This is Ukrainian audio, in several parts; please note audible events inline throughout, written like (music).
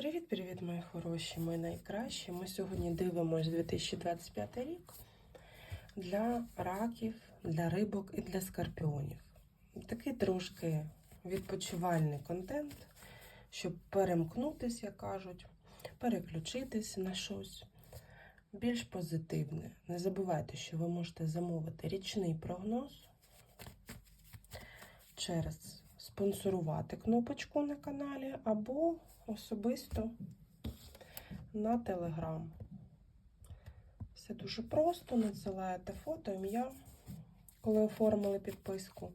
Привіт-привіт, мої хороші, мої найкращі. Ми сьогодні дивимося 2025 рік для раків, для рибок і для скорпіонів. Такий трошки відпочивальний контент, щоб перемкнутися, як кажуть, переключитись на щось більш позитивне. Не забувайте, що ви можете замовити річний прогноз через спонсорувати кнопочку на каналі або особисто на Телеграм. Все дуже просто. Надсилаєте фото, ім'я, коли оформили підписку,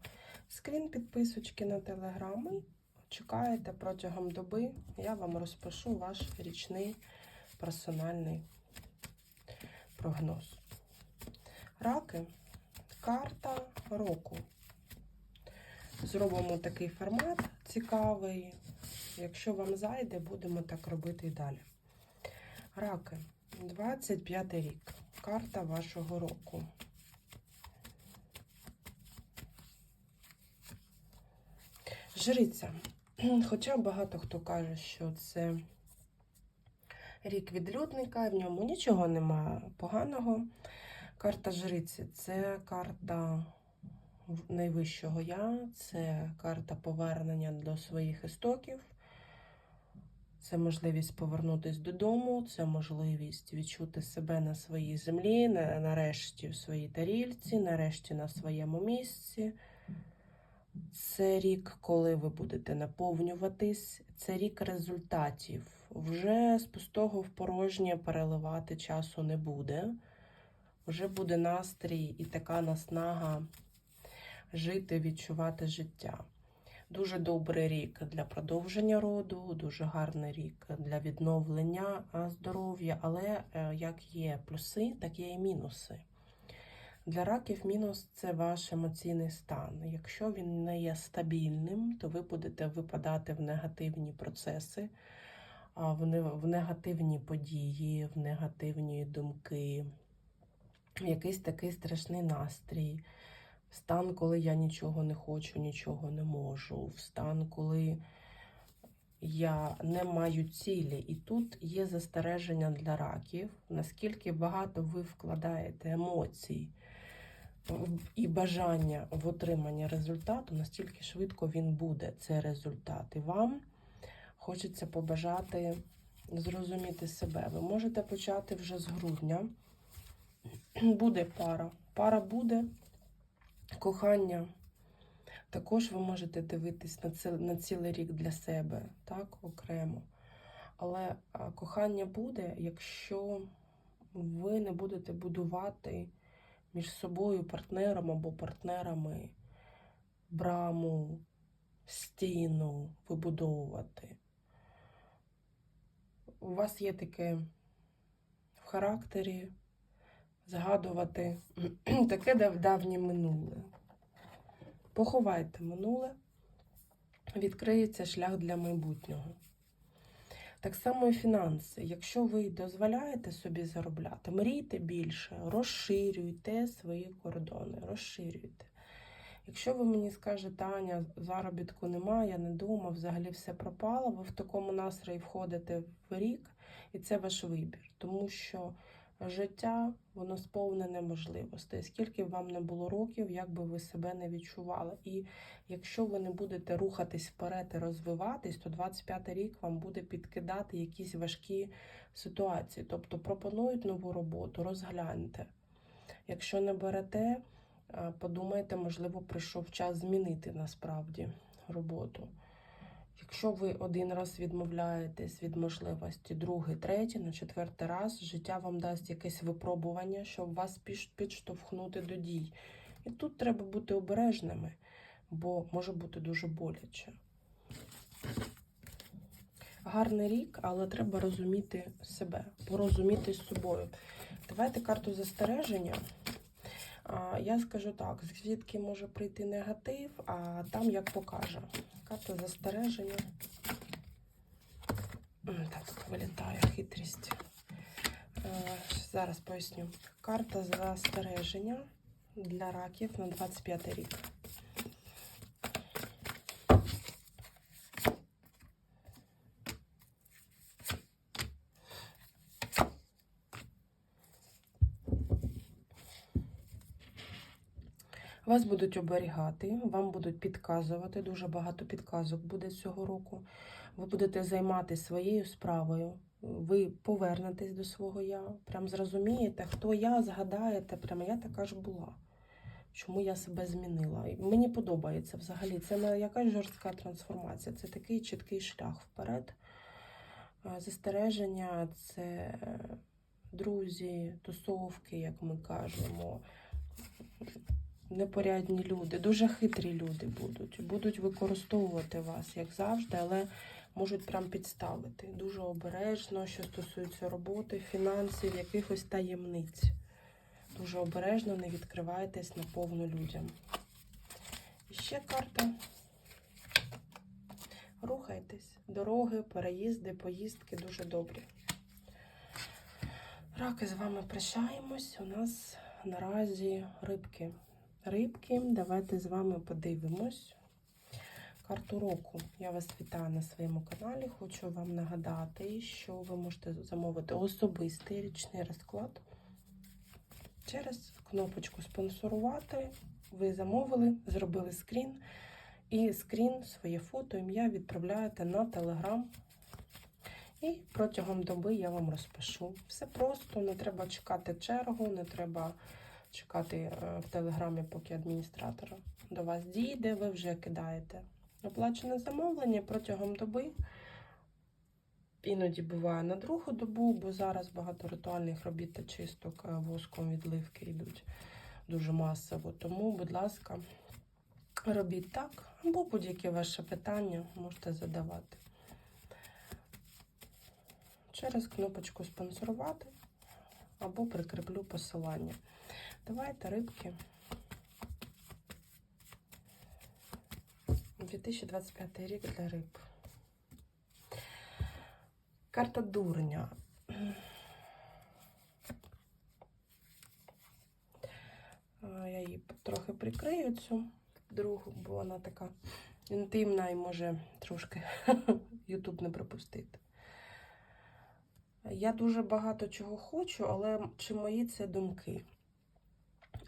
скрін підписочки на і чекаєте протягом доби. Я вам розпишу ваш річний персональний прогноз. Раки карта року. Зробимо такий формат цікавий. Якщо вам зайде, будемо так робити і далі. Раки, 25 рік. Карта вашого року. Жриця. (clears throat) Хоча багато хто каже, що це рік відлюдника, в ньому нічого немає поганого. Карта жриці це карта найвищого я, це карта повернення до своїх істоків. Це можливість повернутися додому, це можливість відчути себе на своїй землі, нарешті в своїй тарільці, нарешті на своєму місці. Це рік, коли ви будете наповнюватись, це рік результатів. Вже з пустого в порожнє переливати часу не буде. Вже буде настрій і така наснага жити, відчувати життя. Дуже добрий рік для продовження роду, дуже гарний рік для відновлення здоров'я, але е, як є плюси, так є і мінуси. Для раків мінус це ваш емоційний стан. Якщо він не є стабільним, то ви будете випадати в негативні процеси, в в негативні події, в негативні думки, якийсь такий страшний настрій. Стан, коли я нічого не хочу, нічого не можу. В стан, коли я не маю цілі. І тут є застереження для раків, наскільки багато ви вкладаєте емоцій і бажання в отримання результату, настільки швидко він буде, цей результат. І вам хочеться побажати зрозуміти себе. Ви можете почати вже з грудня. Буде пара. Пара буде кохання. Також ви можете дивитись на, ці, на цілий рік для себе, так, окремо. Але кохання буде, якщо ви не будете будувати між собою партнером або партнерами браму, стіну вибудовувати. У вас є таке в характері згадувати (clears throat) таке давнє минуле. Поховайте минуле, відкриється шлях для майбутнього. Так само і фінанси. Якщо ви дозволяєте собі заробляти, мрійте більше, розширюйте свої кордони, розширюйте. Якщо ви мені скажете, Таня, заробітку немає, я не дома, взагалі все пропало, ви в такому настрої входите в рік, і це ваш вибір. Тому що життя воно сповнене можливостей. Скільки б вам не було років, як би ви себе не відчували. І якщо ви не будете рухатись вперед і розвиватись, то 25 рік вам буде підкидати якісь важкі ситуації. Тобто пропонують нову роботу, розгляньте. Якщо не берете, е, подумайте, можливо, прийшов час змінити насправді роботу. Якщо ви один раз відмовляєтесь від можливості, другий, третій, на четвертий раз життя вам дасть якесь випробування, щоб вас підштовхнути до дій. І тут треба бути обережними, бо може бути дуже боляче. Гарний рік, але треба розуміти себе, порозуміти з собою. Давайте карту застереження. Я скажу так, звідки може прийти негатив, а там як покаже. Карта застереження. Так, вилітає хитрість. Е, Зараз поясню. Карта застереження для раків на 25 рік. Вас будуть оберігати, вам будуть підказувати. Дуже багато підказок буде цього року. Ви будете займатися своєю справою. Ви повернетесь до свого я. Прям зрозумієте, хто я, згадаєте, прямо я така ж була. Чому я себе змінила? Мені подобається взагалі. Це не якась жорстка трансформація, це такий чіткий шлях вперед. Застереження це друзі, тусовки, як ми кажемо. Непорядні люди, дуже хитрі люди будуть. Будуть використовувати вас, як завжди, але можуть прям підставити. Дуже обережно, що стосується роботи, фінансів, якихось таємниць. Дуже обережно не відкривайтесь на повну людям. І ще карта. Рухайтесь. Дороги, переїзди, поїздки дуже добрі. Раки, з вами прощаємось. У нас наразі рибки. Рибки, давайте з вами подивимось. Карту року. Я вас вітаю на своєму каналі. Хочу вам нагадати, що ви можете замовити особистий річний розклад через кнопочку спонсорувати. Ви замовили, зробили скрін. І скрін, своє фото, ім'я відправляєте на телеграм. І протягом доби я вам розпишу. Все просто, не треба чекати чергу, не треба чекати е, в телеграмі, поки адміністратор до вас дійде, ви вже кидаєте оплачене замовлення протягом доби. Іноді буває на другу добу, бо зараз багато ритуальних робіт та чисток е, воском відливки йдуть дуже масово. Тому, будь ласка, робіть так, або будь-яке ваше питання можете задавати. Через кнопочку спонсорувати або прикріплю посилання. Давайте рибки. 2025 рік для риб. Карта дурня. Я її трохи прикрию цю другу, бо вона така інтимна і може трошки (laughs) Ютуб не пропустити. Я дуже багато чого хочу, але чи мої це думки?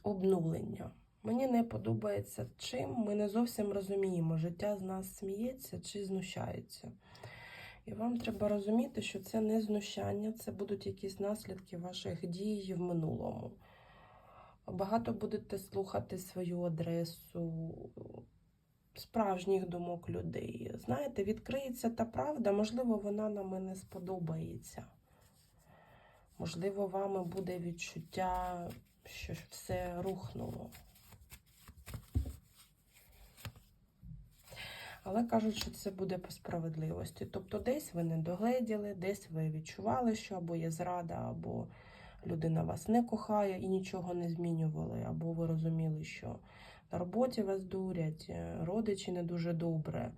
Обнулення. Мені не подобається чим. Ми не зовсім розуміємо, життя з нас сміється чи знущається. І вам треба розуміти, що це не знущання, це будуть якісь наслідки ваших дій в минулому. Багато будете слухати свою адресу, справжніх думок людей. Знаєте, відкриється та правда, можливо, вона на мене сподобається. Можливо, вами буде відчуття, що ж все рухнуло. Але кажуть, що це буде по справедливості. Тобто, десь ви не догледіли, десь ви відчували, що або є зрада, або людина вас не кохає і нічого не змінювали, або ви розуміли, що на роботі вас дурять, е, родичі не дуже добре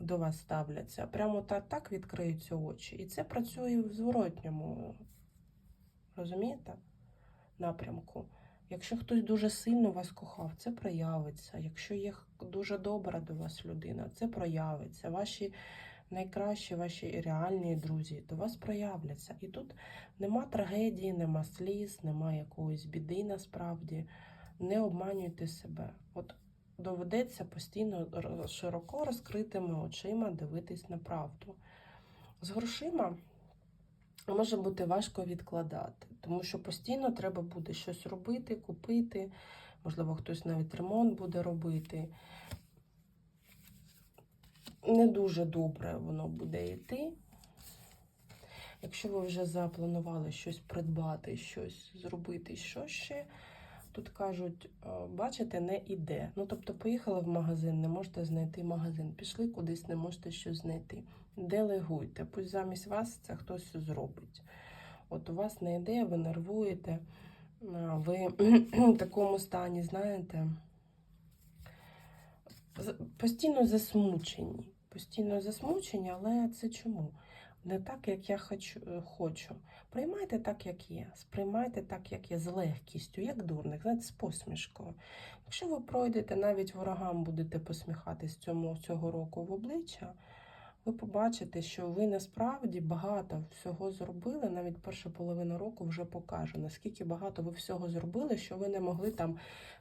до вас ставляться. Прямо так, так відкриються очі. І це працює в зворотньому, розумієте, напрямку. Якщо хтось дуже сильно вас кохав, це проявиться. Якщо є дуже добра до вас людина, це проявиться. Ваші найкращі, ваші реальні друзі до вас проявляться. І тут нема трагедії, нема сліз, нема якоїсь біди насправді. Не обманюйте себе. От доведеться постійно широко розкритими очима дивитись на правду. З грошима може бути важко відкладати, тому що постійно треба буде щось робити, купити. Можливо, хтось навіть ремонт буде робити. Не дуже добре воно буде йти. Якщо ви вже запланували щось придбати, щось зробити, що ще, тут кажуть, е, бачите, не іде. Ну, тобто, поїхали в магазин, не можете знайти магазин. Пішли кудись, не можете щось знайти. Делегуйте, пусть замість вас це хтось зробить. От у вас не йде, ви нервуєте, ви (clears throat) в такому стані, знаєте, постійно засмучені. Постійно засмучені, але це чому? Не так, як я хочу. е, хочу. Приймайте так, як є. Сприймайте так, як є, з легкістю, як дурник, знаєте, з посмішкою. Якщо ви пройдете, навіть ворогам будете посміхатись цього року в обличчя, ви побачите, що ви насправді багато всього зробили. Навіть перша половина року вже покаже, наскільки багато ви всього зробили, що ви не могли там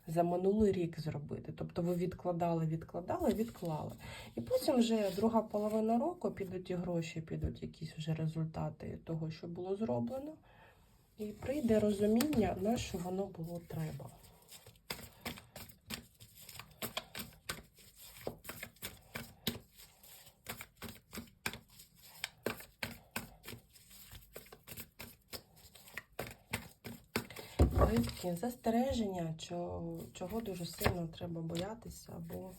за минулий рік зробити. Тобто ви відкладали, відкладали, відклали. І потім вже друга половина року підуть і гроші, підуть якісь вже результати того, що було зроблено. І прийде розуміння, на що воно було треба. Рибки, застереження, чого, чого дуже сильно треба боятися, або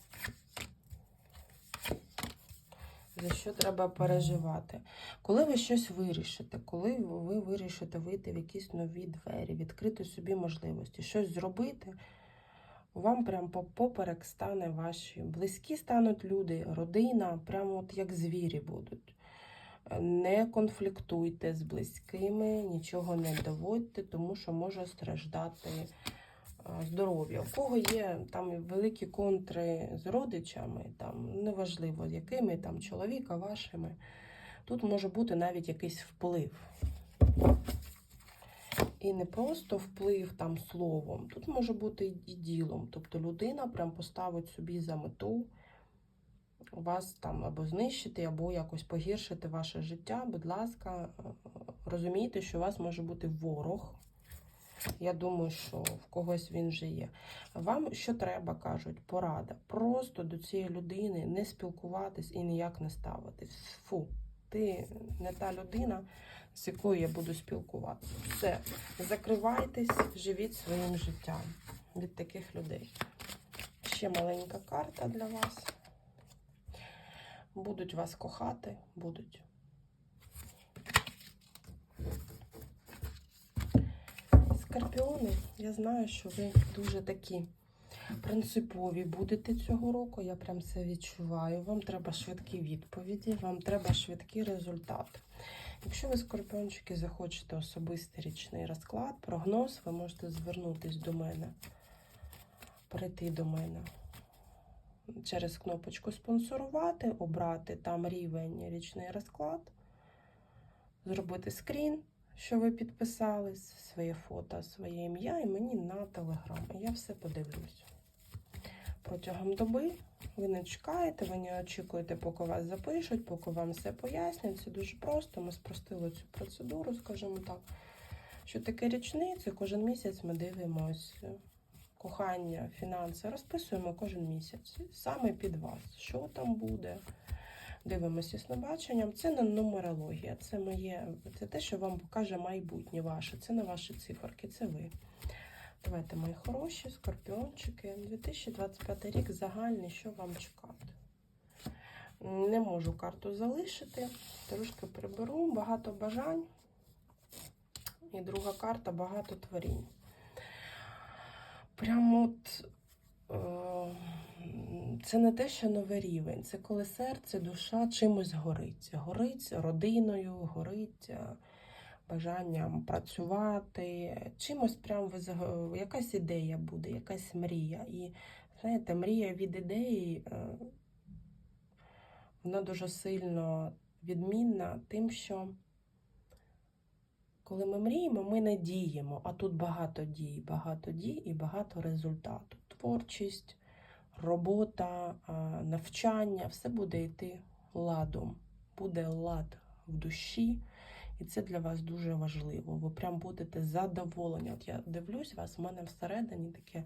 за що треба переживати. Коли ви щось вирішите, коли ви вирішите вийти в якісь нові двері, відкрити собі можливості, щось зробити, вам прям поперек стане ваші близькі стануть люди, родина, прямо от як звірі будуть. Не конфліктуйте з близькими, нічого не доводьте, тому що може страждати здоров'я. У кого є там великі контри з родичами, там неважливо, якими там чоловіка, вашими, тут може бути навіть якийсь вплив. І не просто вплив там словом, тут може бути і ділом. Тобто людина прям поставить собі за мету вас там або знищити, або якось погіршити ваше життя. Будь ласка, е, розумійте, що у вас може бути ворог. Я думаю, що в когось він вже є. Вам що треба, кажуть, порада. Просто до цієї людини не спілкуватись і ніяк не ставитись. Фу, ти не та людина, з якою я буду спілкуватися. Все, закривайтесь, живіть своїм життям від таких людей. Ще маленька карта для вас. Будуть вас кохати, будуть. Скорпіони, я знаю, що ви дуже такі принципові будете цього року. Я прям це відчуваю. Вам треба швидкі відповіді, вам треба швидкий результат. Якщо ви, скорпіончики, захочете особистий річний розклад, прогноз, ви можете звернутися до мене, прийти до мене через кнопочку спонсорувати, обрати там рівень річний розклад, зробити скрін, що ви підписались, своє фото, своє ім'я і мені на телеграм. Я все подивлюсь. Протягом доби ви не чекаєте, ви не очікуєте, поки вас запишуть, поки вам все пояснять. Це дуже просто. Ми спростили цю процедуру, скажімо так. Що таке річниця? Кожен місяць ми дивимося кохання, фінанси розписуємо кожен місяць. Саме під вас. Що там буде? Дивимося з набаченням. Це не нумерологія, це моє, це те, що вам покаже майбутнє ваше. Це не ваші циферки, це ви. Давайте, мої хороші, скорпіончики. 2025 рік загальний, що вам чекати? Не можу карту залишити. Трошки приберу, багато бажань. І друга карта багато творінь. Прямо от е, це не те, що новий рівень, це коли серце, душа чимось горить. Горить родиною, горить е, бажанням працювати, чимось прям якась ідея буде, якась мрія. І знаєте, мрія від ідеї, е, вона дуже сильно відмінна тим, що коли ми мріємо, ми не діємо, а тут багато дій, багато дій і багато результату. Творчість, робота, навчання, все буде йти ладом. Буде лад в душі, і це для вас дуже важливо. Ви прям будете задоволені. От я дивлюсь вас, в мене всередині таке,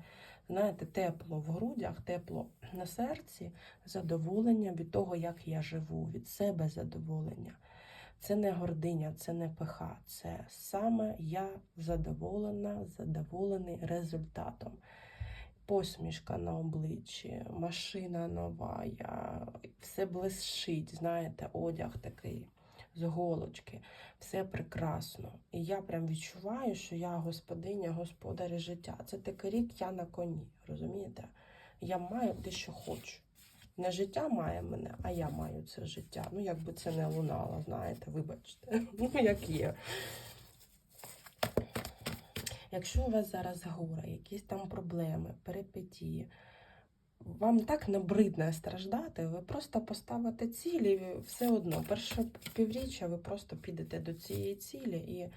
знаєте, тепло в грудях, тепло на серці, задоволення від того, як я живу, від себе задоволення. Це не гординя, це не пиха. Це саме я задоволена, задоволений результатом. Посмішка на обличчі, машина нова, я... все блищить, знаєте, одяг такий з голочки, все прекрасно. І я прям відчуваю, що я господиня, господар життя. Це такий рік я на коні, розумієте? Я маю те, що хочу. Не життя має мене, а я маю це життя. Ну, якби це не лунало, знаєте, вибачте. (laughs) Ну, як є. Якщо у вас зараз горе, якісь там проблеми, перипетії, вам так набридне страждати, ви просто поставите цілі, все одно. Перше півріччя ви просто підете до цієї цілі і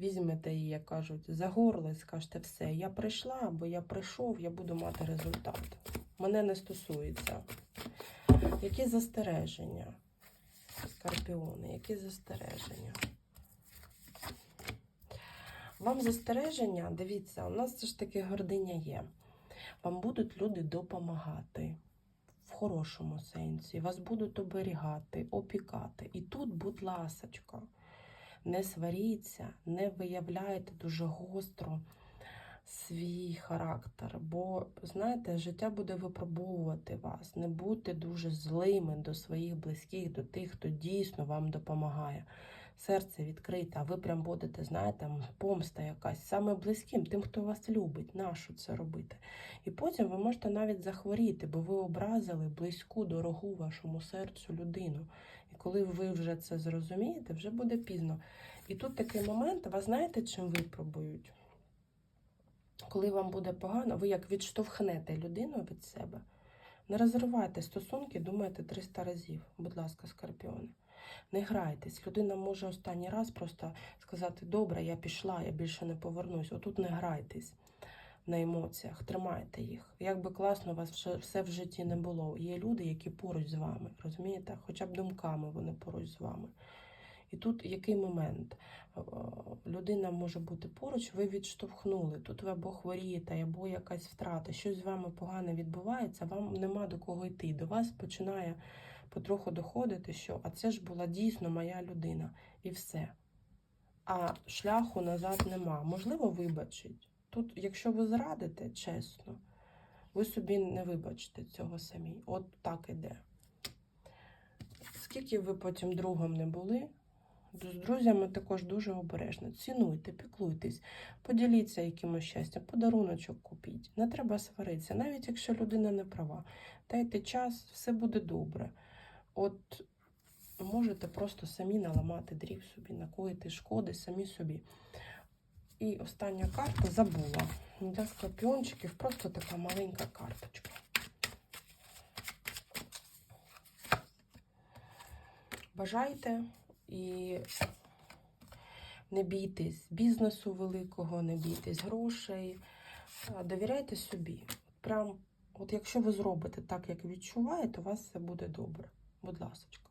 візьмете її, як кажуть, за горло і скажете, все, я прийшла або я прийшов, я буду мати результат. Мене не стосується. Які застереження? Скорпіони, які застереження? Вам застереження, дивіться, у нас все ж таки гординя є. Вам будуть люди допомагати в хорошому сенсі, вас будуть оберігати, опікати. І тут, будь ласочка, не сваріться, не виявляйте дуже гостро свій характер. Бо, знаєте, життя буде випробовувати вас. Не будьте дуже злими до своїх близьких, до тих, хто дійсно вам допомагає. Серце відкрите, а ви прям будете, знаєте, помста якась саме близьким, тим, хто вас любить. Нащо це робити? І потім ви можете навіть захворіти, бо ви образили близьку, дорогу вашому серцю людину. Коли ви вже це зрозумієте, вже буде пізно. І тут такий момент, вас знаєте, чим випробують? Коли вам буде погано, ви як відштовхнете людину від себе. Не розривайте стосунки, думайте 300 разів. Будь ласка, скорпіони. Не грайтесь. Людина може останній раз просто сказати: Добре, я пішла, я більше не повернусь. Отут не грайтесь на емоціях, тримайте їх. Як би класно у вас все в житті не було. Є люди, які поруч з вами, розумієте? Хоча б думками вони поруч з вами. І тут який момент? Е, Людина може бути поруч, ви відштовхнули. Тут ви або хворієте, або якась втрата, щось з вами погане відбувається, вам нема до кого йти. До вас починає потроху доходити, що а це ж була дійсно моя людина. І все. А шляху назад нема. Можливо, вибачить. Тут, якщо ви зрадите, чесно, ви собі не вибачите цього самі. От так іде. Скільки ви потім другом не були, з друзями також дуже обережно. Цінуйте, піклуйтесь, поділіться якимось щастям, подаруночок купіть. Не треба сваритися, навіть якщо людина не права. Дайте час, все буде добре. От можете просто самі наламати дрів собі, накоїти шкоди самі собі. І остання карта забула. Для скорпіончиків просто така маленька карточка. Бажайте і не бійтесь бізнесу великого, не бійтесь грошей. Довіряйте собі. Прям, от якщо ви зробите так, як відчуваєте, у вас все буде добре. Будь ласка.